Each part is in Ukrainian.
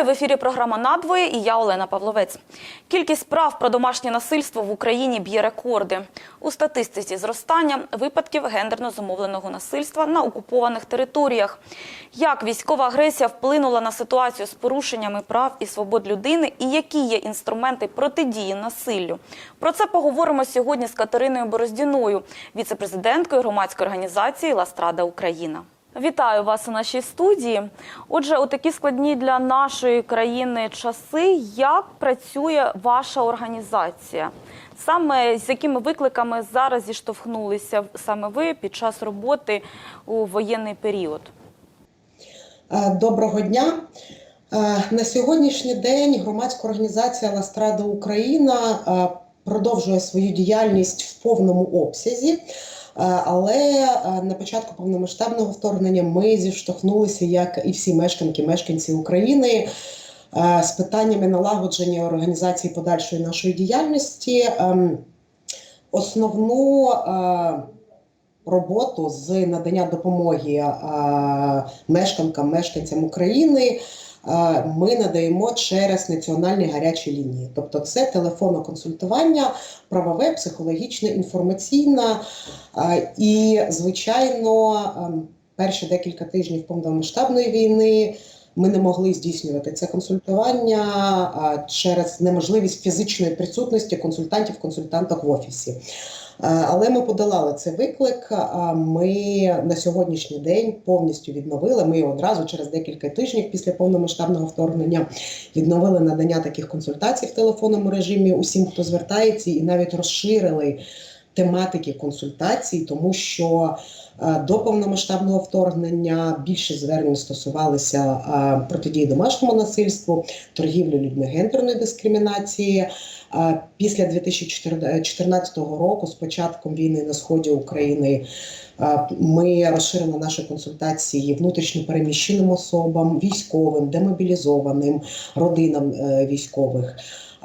Вітаю в ефірі. Програма надвоє і я Олена Павловець. Кількість справ про домашнє насильство в Україні б'є рекорди. У статистиці зростання випадків гендерно зумовленого насильства на окупованих територіях. Як військова агресія вплинула на ситуацію з порушеннями прав і свобод людини, і які є інструменти протидії насиллю? Про це поговоримо сьогодні з Катериною Бороздіною, віцепрезиденткою громадської організації Ластрада Україна. Вітаю вас у нашій студії. Отже, у такі складні для нашої країни часи, як працює ваша організація? Саме з якими викликами зараз зіштовхнулися саме ви під час роботи у воєнний період? Е, Доброго дня. Е, На сьогоднішній день громадська організація Ластрада Україна е, продовжує свою діяльність в повному обсязі. Е, Але е, на початку повномасштабного вторгнення ми зіштовхнулися, як і всі мешканки, мешканці України, е, з питаннями налагодження організації подальшої нашої діяльності. Ем, Основну роботу з надання допомоги мешканкам, мешканцям України. Е, Ми надаємо через національні гарячі лінії, тобто це телефонне консультування, правове, психологічне, інформаційне. Е, І, звичайно, ем, перші декілька тижнів повномасштабної війни ми не могли здійснювати це консультування е, через неможливість фізичної присутності консультантів, консультанток в офісі. Е, Але ми подолали цей виклик. Ми на сьогоднішній день повністю відновили. Ми одразу через декілька тижнів після повномасштабного вторгнення відновили надання таких консультацій в телефонному режимі усім, хто звертається, і навіть розширили тематики консультацій, тому що е, до повномасштабного вторгнення більше звернень стосувалися е, протидії домашньому насильству, торгівлі людьми гендерної дискримінації. Після 2014 року, з початком війни на сході України, ми розширили наші консультації внутрішньо переміщеним особам, військовим, демобілізованим, родинам е, військових.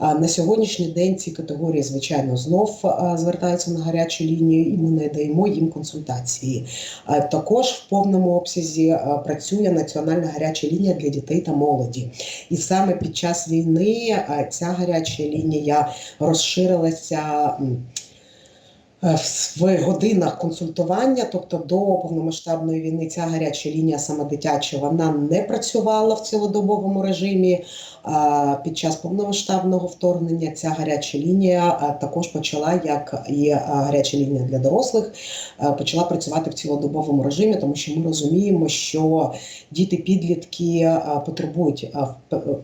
На сьогоднішній день ці категорії, звичайно, знов звертаються на гарячу лінію, і ми надаємо їм консультації. Також в повному обсязі працює національна гаряча лінія для дітей та молоді. І саме під час війни ця гаряча лінія розширилася. Е, В годинах консультування, тобто до повномасштабної війни, ця гаряча лінія саме дитяча, вона не працювала в цілодобовому режимі. А Під час повномасштабного вторгнення ця гаряча лінія також почала, як і гаряча лінія для дорослих, почала працювати в цілодобовому режимі, тому що ми розуміємо, що діти підлітки потребують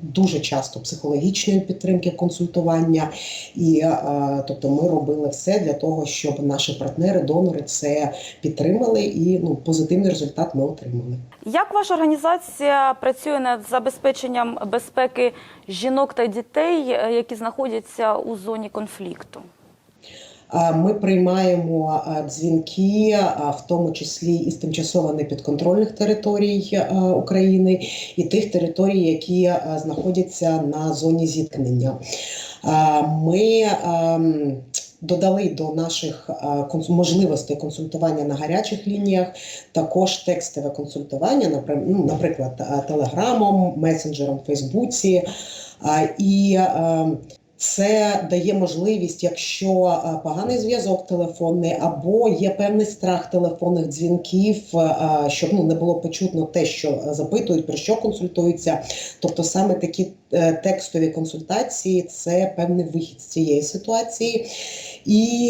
дуже часто психологічної підтримки, консультування, і тобто ми робили все для того, щоб наші партнери, донори це підтримали, і ну позитивний результат ми отримали. Як ваша організація працює над забезпеченням безпеки жінок та дітей, е, які знаходяться у зоні конфлікту? Ми приймаємо дзвінки, в тому числі із тимчасово непідконтрольних територій України і тих територій, які знаходяться на зоні зіткнення. Ми ем, додали до наших а, можливостей консультування на гарячих лініях також текстове консультування, ну, наприклад, телеграмом, месенджером Фейсбуці. І ем, це дає можливість, якщо е, поганий зв'язок телефонний або є певний страх телефонних дзвінків, е, щоб ну не було почутно те, що е, запитують, про що консультуються. Тобто саме такі текстові консультації це певний вихід з цієї ситуації. І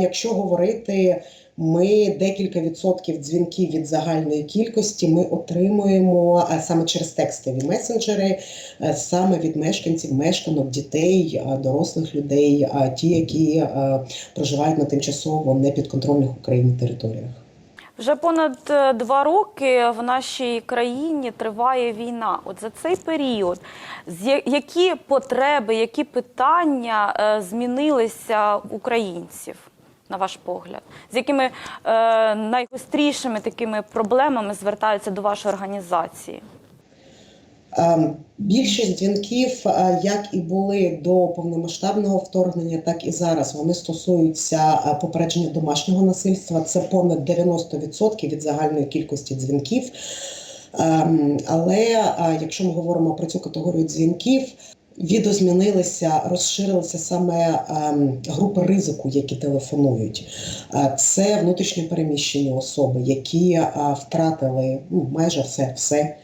якщо говорити. Ми декілька відсотків дзвінків від загальної кількості ми отримуємо саме через текстові месенджери, е, саме від мешканців, мешканок, дітей, е, дорослих людей, ті, які е, проживають на тимчасово непідконтрольних Україні територіях. Вже понад два роки в нашій країні триває війна. От за цей період, які потреби, які питання змінилися українців? На ваш погляд? З якими е, найгострішими такими проблемами звертаються до вашої організації? Ем, Більшість дзвінків, е, як і були до повномасштабного вторгнення, так і зараз вони стосуються е, попередження домашнього насильства. Це понад 90% від загальної кількості дзвінків. Ем, Але е, якщо ми говоримо про цю категорію дзвінків, відозмінилися, розширилися саме ем, групи ризику, які телефонують. Е, Це внутрішньо переміщені особи, які е, втратили ну, майже все, все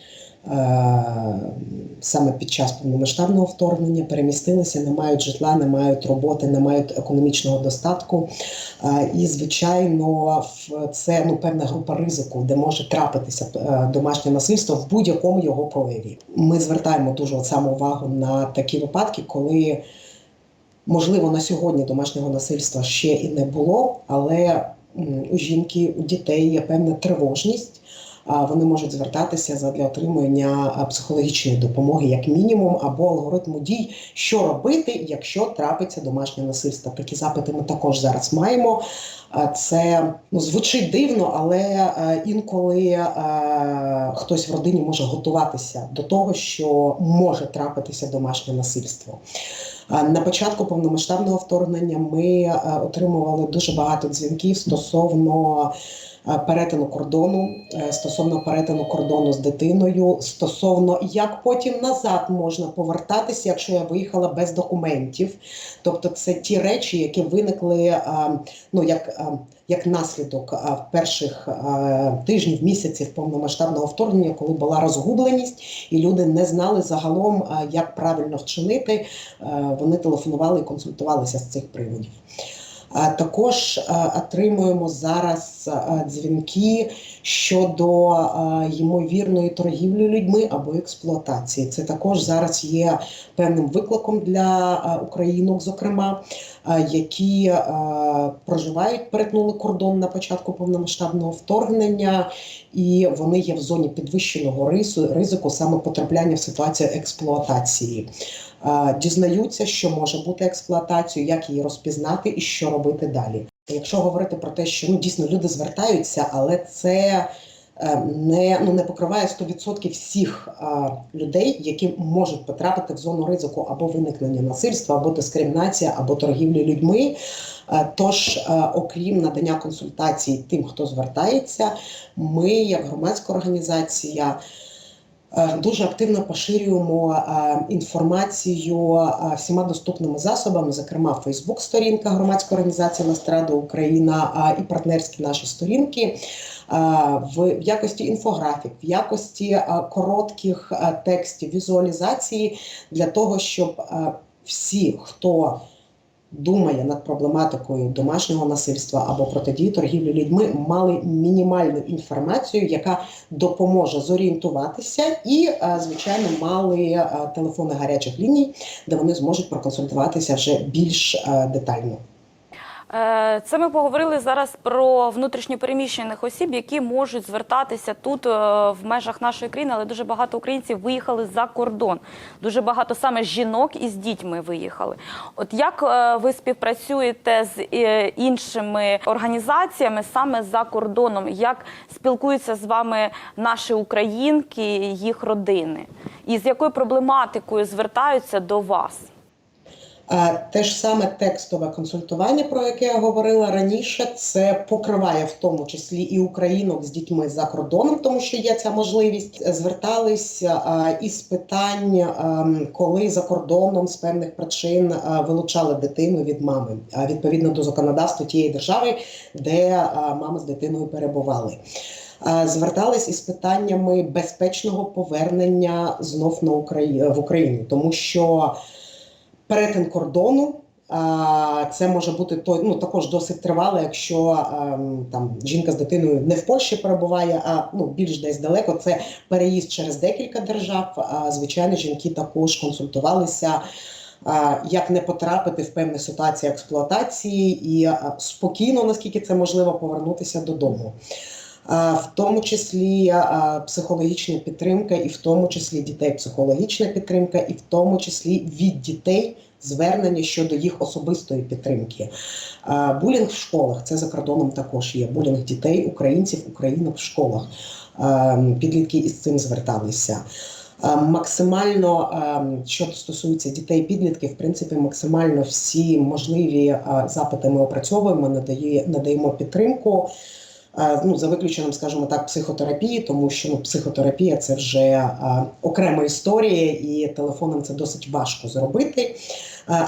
саме під час повномасштабного вторгнення, перемістилися, не мають житла, не мають роботи, не мають економічного достатку. Е, І, звичайно, це ну, певна група ризику, де може трапитися е, домашнє насильство в будь-якому його прояві. Ми звертаємо дуже от саме увагу на такі випадки, коли можливо на сьогодні домашнього насильства ще і не було, але у жінки, у дітей є певна тривожність. Вони можуть звертатися для отримання психологічної допомоги, як мінімум, або алгоритму дій, що робити, якщо трапиться домашнє насильство. Такі запити ми також зараз маємо. Це ну, звучить дивно, але інколи хтось в родині може готуватися до того, що може трапитися домашнє насильство. На початку повномасштабного вторгнення ми отримували дуже багато дзвінків стосовно перетину кордону, е, стосовно перетину кордону з дитиною, стосовно як потім назад можна повертатися, якщо я виїхала без документів. Тобто, це ті речі, які виникли е, ну як. е, Як наслідок е, перших е, тижнів, місяців повномасштабного вторгнення, коли була розгубленість, і люди не знали загалом, е, як правильно вчинити, Е, вони телефонували і консультувалися з цих приводів. А Також е, отримуємо зараз е, дзвінки щодо е, ймовірної торгівлі людьми або експлуатації. Це також зараз є певним викликом для е, українок, зокрема, е, які е, проживають, перетнули кордон на початку повномасштабного вторгнення, і вони є в зоні підвищеного рису, ризику саме потрапляння в ситуацію експлуатації. Е, Дізнаються, що може бути експлуатацією, як її розпізнати і що робити далі. Якщо говорити про те, що ну дійсно люди звертаються, але це не ну не покриває 100% всіх е, людей, які можуть потрапити в зону ризику або виникнення насильства, або дискримінація, або торгівлі людьми. Е, Тож, е, окрім надання консультацій тим, хто звертається, ми, як громадська організація, е, дуже активно поширюємо е, інформацію е, всіма доступними засобами, зокрема Фейсбук-сторінка громадської організації Настрада Україна і партнерські наші сторінки е, в якості інфографік, в якості е, коротких е, текстів, візуалізації для того, щоб е, всі, хто думає над проблематикою домашнього насильства або протидії торгівлі людьми, мали мінімальну інформацію, яка допоможе зорієнтуватися, і, звичайно, мали телефони гарячих ліній, де вони зможуть проконсультуватися вже більш детально. Е, Це ми поговорили зараз про внутрішньопереміщених осіб, які можуть звертатися тут е, в межах нашої країни, але дуже багато українців виїхали за кордон. Дуже багато саме жінок із дітьми виїхали. От як е, ви співпрацюєте з іншими організаціями саме за кордоном? Як спілкуються з вами наші українки, їх родини? І з якою проблематикою звертаються до вас? Те ж саме текстове консультування, про яке я говорила раніше, це покриває в тому числі і українок з дітьми за кордоном, тому що є ця можливість. Звертались е, із питань, е, коли за кордоном з певних причин е, вилучали дитину від мами, відповідно до законодавства тієї держави, де е, мама з дитиною перебували. Е, Звертались із питаннями безпечного повернення знов на Украї... в Україну, тому що перетин кордону. Це може бути той, ну також досить тривало, якщо ем, там жінка з дитиною не в Польщі перебуває, а ну більш десь далеко. Це переїзд через декілька держав. Звичайно, жінки також консультувалися. Як не потрапити в певні ситуації експлуатації і спокійно, наскільки це можливо, повернутися додому. В тому числі психологічна підтримка, і в тому числі дітей психологічна підтримка, і в тому числі від дітей звернення щодо їх особистої підтримки. Булінг в школах це за кордоном також є. Булінг дітей, українців, українок в школах. Підлітки із цим зверталися. Максимально, що стосується дітей підлітків, в принципі, максимально всі можливі запити ми опрацьовуємо, надає, надаємо підтримку. Е, Ну, за виключенням, скажімо так, психотерапії, тому що ну, психотерапія це вже е, окрема історія, і телефоном це досить важко зробити. Е,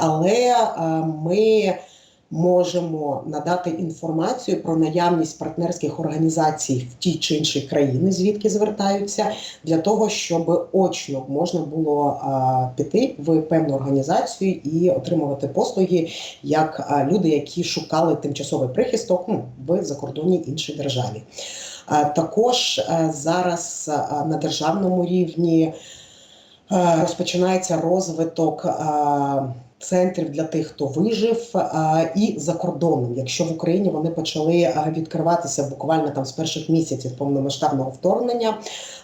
але ми можемо надати інформацію про наявність партнерських організацій в тій чи іншій країні, звідки звертаються, для того, щоб очно можна було піти в певну організацію і отримувати послуги як люди, які шукали тимчасовий прихисток ну, в закордонній іншій державі. Також зараз на державному рівні розпочинається розвиток центрів для тих, хто вижив, і за кордоном. Якщо в Україні вони почали відкриватися буквально там з перших місяців повномасштабного вторгнення,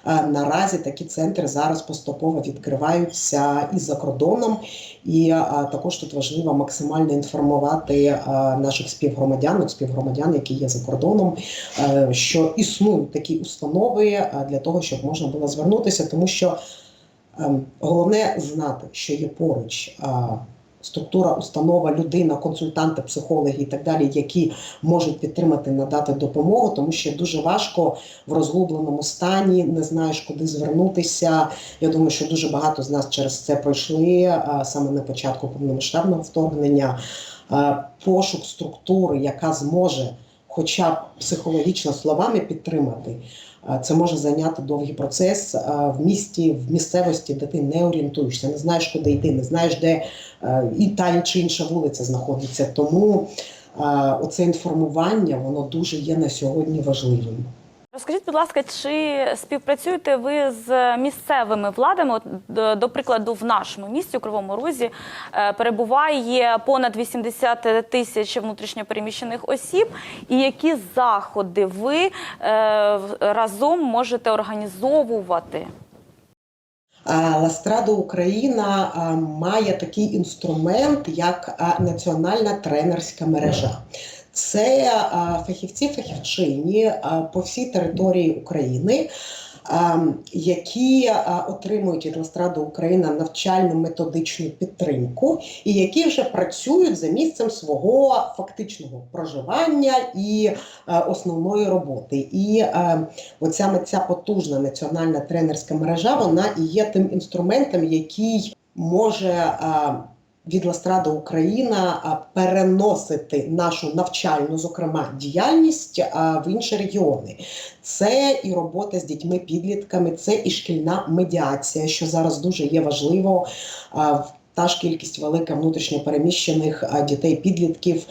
наразі такі центри зараз поступово відкриваються і за кордоном. І також тут важливо максимально інформувати наших співгромадян, співгромадян, які є за кордоном, що існують такі установи для того, щоб можна було звернутися, тому що ем, головне знати, що є поруч. Структура, установа, людина, консультанти, психологи і так далі, які можуть підтримати, надати допомогу, тому що дуже важко в розгубленому стані, не знаєш, куди звернутися, я думаю, що дуже багато з нас через це пройшли саме на початку повномасштабного вторгнення. Пошук структури, яка зможе, хоча б психологічно словами підтримати. Це може зайняти довгий процес в місті, в місцевості, де ти не орієнтуєшся, не знаєш, куди йти, не знаєш, де е, і та чи інша вулиця знаходиться. Тому оце інформування воно дуже є на сьогодні важливим. Розкажіть, будь ласка, чи співпрацюєте ви з місцевими владами? От, до, прикладу, в нашому місті у Кривому Розі е, перебуває понад 80 тисяч внутрішньопереміщених осіб. І які заходи ви е, разом можете організовувати? Ластрада Україна має такий інструмент, як національна тренерська мережа. Це фахівці, фахівчині по всій території України, які а, отримують від Ластради Україна навчальну методичну підтримку, і які вже працюють за місцем свого фактичного проживання і основної роботи. І а, оця ця потужна національна тренерська мережа, вона і є тим інструментом, який може від Ластрада Україна переносити нашу навчальну, зокрема, діяльність в інші регіони. Це і робота з дітьми, підлітками, це і шкільна медіація, що зараз дуже є важливо. В- Та ж кількість велика внутрішньопереміщених а, дітей, підлітків.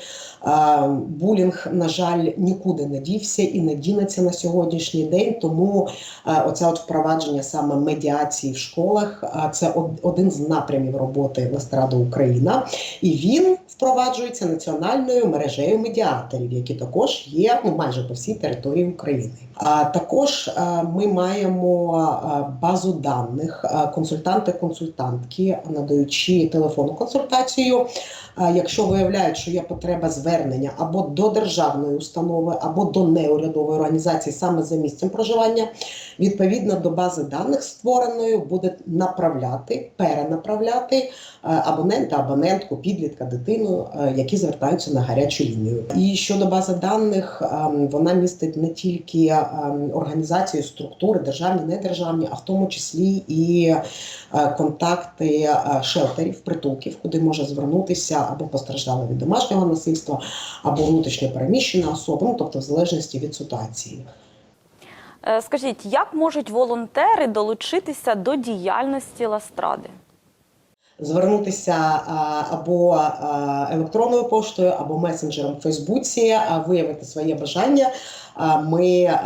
Булінг, на жаль, нікуди не дівся і не дінеться на сьогоднішній день. Тому оце от впровадження саме медіації в школах це один з напрямів роботи Ластрада Україна, і він впроваджується національною мережею медіаторів, які також є ну, майже по всій території України. А також ми маємо базу даних консультанти-консультантки, надаючи телефонну консультацію. Якщо виявляють, що є потреба звернення або до державної установи, або до неурядової організації саме за місцем проживання, відповідно до бази даних створеної буде направляти, перенаправляти е, абонента, абонентку, підлітка, дитину, е, які звертаються на гарячу лінію. І щодо бази даних, ем, вона містить не тільки ем, організації, структури, державні, недержавні, а в тому числі і е, контакти шелтерів, притулків, куди може звернутися або постраждала від домашнього насильства, або внутрішньо переміщена особа, ну тобто в залежності від ситуації. Е, Скажіть, як можуть волонтери долучитися до діяльності Ластради? Звернутися або електронною поштою, або месенджером в Фейсбуці, виявити своє бажання. Ми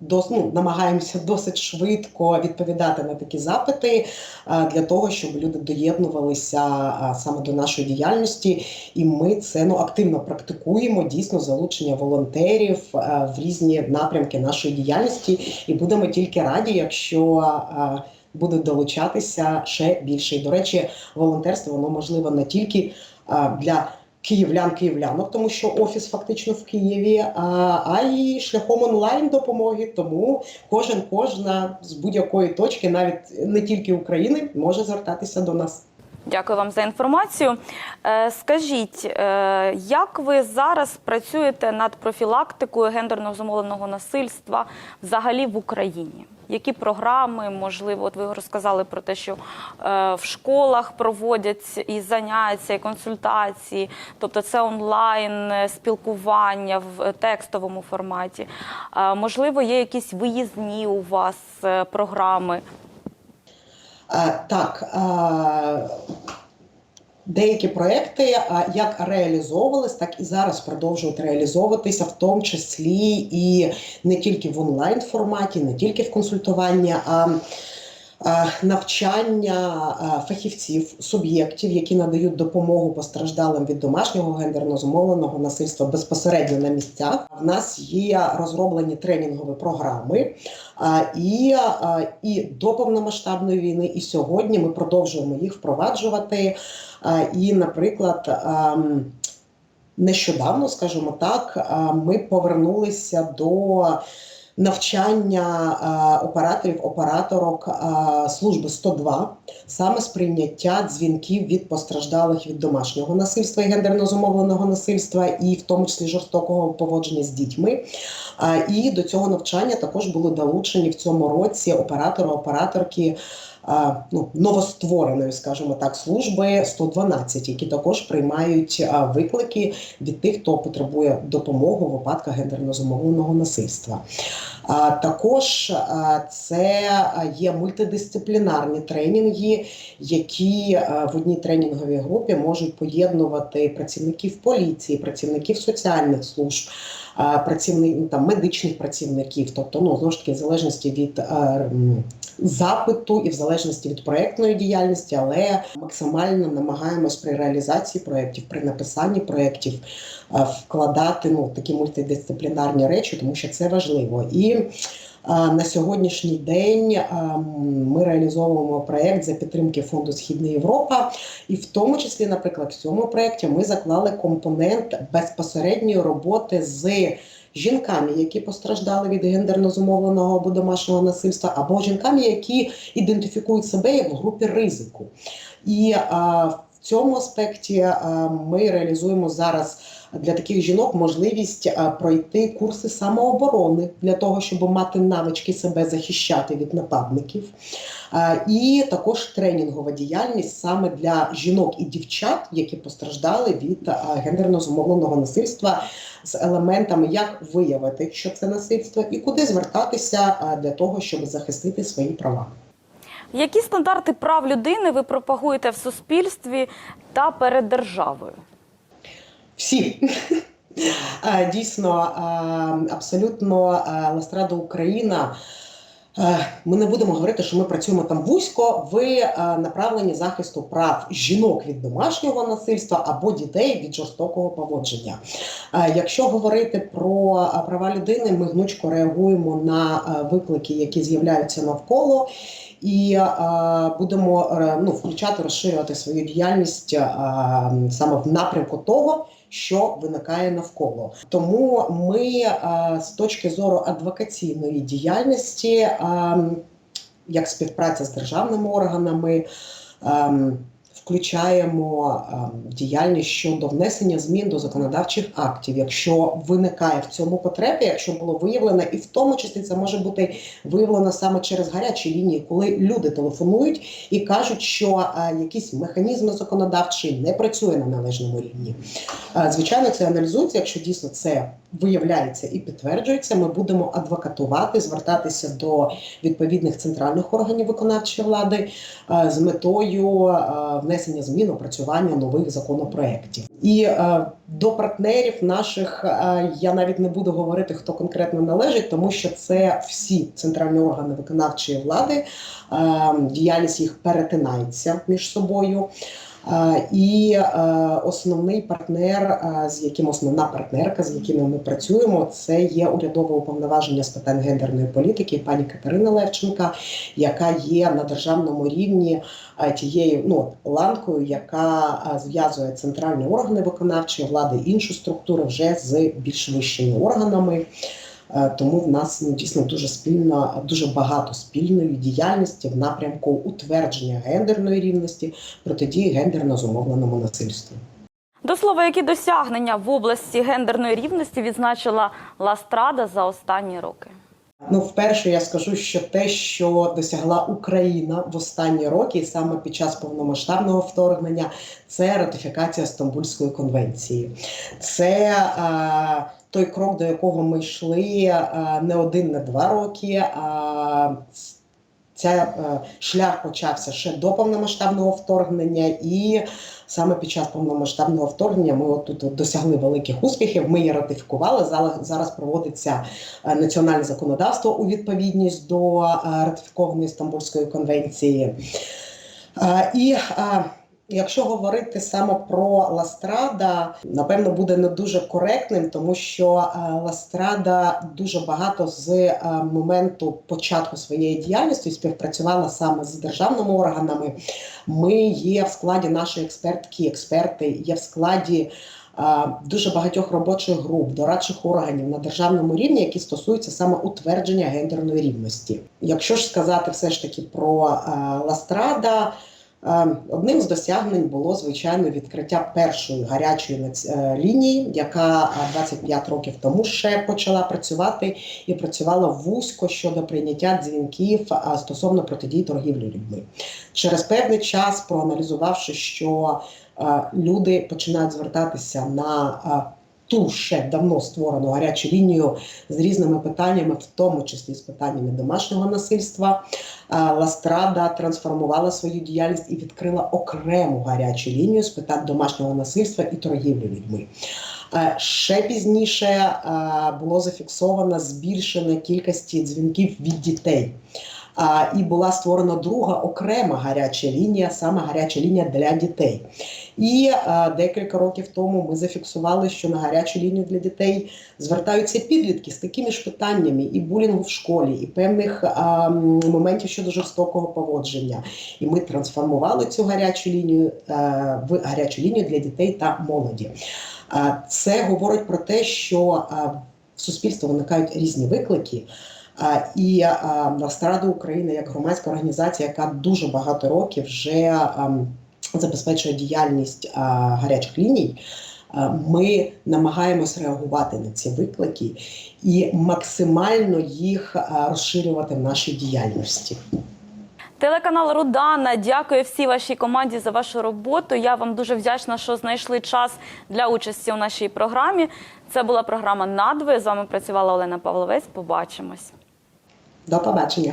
ну, намагаємося досить швидко відповідати на такі запити для того, щоб люди доєднувалися саме до нашої діяльності, і ми це ну активно практикуємо. Дійсно, залучення волонтерів в різні напрямки нашої діяльності, і будемо тільки раді, якщо будуть долучатися ще більше. І до речі, волонтерство воно можливо не тільки для київлян, київлянок, тому що офіс фактично в Києві, а й шляхом онлайн допомоги. Тому кожен кожна з будь-якої точки, навіть не тільки України, може звертатися до нас. Дякую вам за інформацію. Е, Скажіть, е, як ви зараз працюєте над профілактикою гендерно зумовленого насильства взагалі в Україні? Які програми, можливо, от ви розказали про те, що е, в школах проводять і заняття, і консультації, тобто це онлайн спілкування в текстовому форматі. Можливо, є якісь виїзні у вас програми. Е, Так, е, деякі проекти е, як реалізовувались, так і зараз продовжують реалізовуватися, в тому числі і не тільки в онлайн форматі, не тільки в консультуванні, а навчання фахівців, суб'єктів, які надають допомогу постраждалим від домашнього гендерно зумовленого насильства безпосередньо на місцях. В нас є розроблені тренінгові програми. І, і до повномасштабної війни, і сьогодні ми продовжуємо їх впроваджувати. І, наприклад, нещодавно, скажімо так, ми повернулися до навчання а, операторів, операторок а, служби 102, саме сприйняття дзвінків від постраждалих від домашнього насильства і гендерно зумовленого насильства, і в тому числі жорстокого поводження з дітьми. А, І до цього навчання також були долучені в цьому році оператори, операторки. Ну, новоствореної, скажімо так, служби 112, які також приймають виклики від тих, хто потребує допомоги в випадках гендерно зумовленого насильства. Також це є мультидисциплінарні тренінги, які в одній тренінговій групі можуть поєднувати працівників поліції, працівників соціальних служб, працівників там медичних працівників, тобто ну знову ж таки в залежності від запиту і в залежності від проектної діяльності, але максимально намагаємось при реалізації проєктів, при написанні проєктів вкладати ну такі мультидисциплінарні речі, тому що це важливо і. На сьогоднішній день ми реалізовуємо проєкт за підтримки фонду Східна Європа, і в тому числі, наприклад, в цьому проєкті ми заклали компонент безпосередньої роботи з жінками, які постраждали від гендерно зумовленого або домашнього насильства, або жінками, які ідентифікують себе як в групі ризику. І а, цьому аспекті ми реалізуємо зараз для таких жінок можливість пройти курси самооборони для того, щоб мати навички себе захищати від нападників. І також тренінгова діяльність саме для жінок і дівчат, які постраждали від гендерно зумовленого насильства з елементами, як виявити, що це насильство, і куди звертатися для того, щоб захистити свої права. Які стандарти прав людини ви пропагуєте в суспільстві та перед державою? Всі. Дійсно, абсолютно Ластрада Україна. Е, Ми не будемо говорити, що ми працюємо там вузько в е, направленні захисту прав жінок від домашнього насильства або дітей від жорстокого поводження. Е, Якщо говорити про права людини, ми гнучко реагуємо на виклики, які з'являються навколо. І будемо ну, включати, розширювати свою діяльність саме в напрямку того, що виникає навколо. Тому ми е, з точки зору адвокаційної діяльності, е, як співпраця з державними органами, е, включаємо е, діяльність щодо внесення змін до законодавчих актів, якщо виникає в цьому потреба, якщо було виявлено, і в тому числі це може бути виявлено саме через гарячі лінії, коли люди телефонують і кажуть, що е, якісь механізми законодавчі не працює на належному рівні. Е, Звичайно, це аналізується. Якщо дійсно це виявляється і підтверджується, ми будемо адвокатувати, звертатися до відповідних центральних органів виконавчої влади е, з метою внесення внесення змін, опрацювання нових законопроєктів. І е, до партнерів наших е, я навіть не буду говорити, хто конкретно належить, тому що це всі центральні органи виконавчої влади, е, діяльність їх перетинається між собою. І е, основний партнер, е, з яким основна партнерка, з якими ми працюємо, це є урядове уповноваження з питань гендерної політики, пані Катерина Левченка, яка є на державному рівні е, тією ну ланкою, яка зв'язує центральні органи виконавчої влади, інші структури вже з більш вищими органами. Е, Тому в нас ну, дійсно дуже спільно, дуже багато спільної діяльності в напрямку утвердження гендерної рівності, протидії гендерно зумовленому насильству. До слова, які досягнення в області гендерної рівності відзначила Ластрада за останні роки. Ну, вперше я скажу, що те, що досягла Україна в останні роки, саме під час повномасштабного вторгнення, це ратифікація Стамбульської конвенції. Це а, той крок, до якого ми йшли а, не один, не два роки. А Ця е, шлях почався ще до повномасштабного вторгнення, і саме під час повномасштабного вторгнення ми тут досягли великих успіхів. Ми її ратифікували. Зараз, проводиться е, національне законодавство у відповідність до е, ратифікованої Стамбульської конвенції. І якщо говорити саме про Ластрада, напевно, буде не дуже коректним, тому що е, Ластрада дуже багато з е, моменту початку своєї діяльності співпрацювала саме з державними органами. Ми є в складі нашої експертки, експерти є в складі. е, Дуже багатьох робочих груп, дорадчих органів на державному рівні, які стосуються саме утвердження гендерної рівності. Якщо ж сказати все ж таки про Ластрада, Одним з досягнень було звичайно відкриття першої гарячої е, лінії, яка е, 25 років тому ще почала працювати і працювала вузько щодо прийняття дзвінків е, стосовно протидії торгівлі людьми. Через певний час, проаналізувавши, що е, люди починають звертатися на е, ту ще давно створену гарячу лінію з різними питаннями, в тому числі з питаннями домашнього насильства. Ластрада трансформувала свою діяльність і відкрила окрему гарячу лінію з питань домашнього насильства і торгівлі людьми. Ще пізніше було зафіксовано збільшення кількості дзвінків від дітей. А, І була створена друга окрема гаряча лінія, саме гаряча лінія для дітей. І е, декілька років тому ми зафіксували, що на гарячу лінію для дітей звертаються підлітки з такими ж питаннями і булінгу в школі, і певних е, м, моментів щодо жорстокого поводження. І ми трансформували цю гарячу лінію е, в гарячу лінію для дітей та молоді. Е, Це говорить про те, що е, в суспільстві виникають різні виклики. Е, І е, Ластрада України як громадська організація, яка дуже багато років вже ем, забезпечує діяльність гарячих ліній. Ми намагаємось реагувати на ці виклики і максимально їх розширювати в нашій діяльності. Телеканал Рудана дякує всій вашій команді за вашу роботу. Я вам дуже вдячна, що знайшли час для участі у нашій програмі. Це була програма «Надвоє». З вами працювала Олена Павловець. Побачимось. До побачення.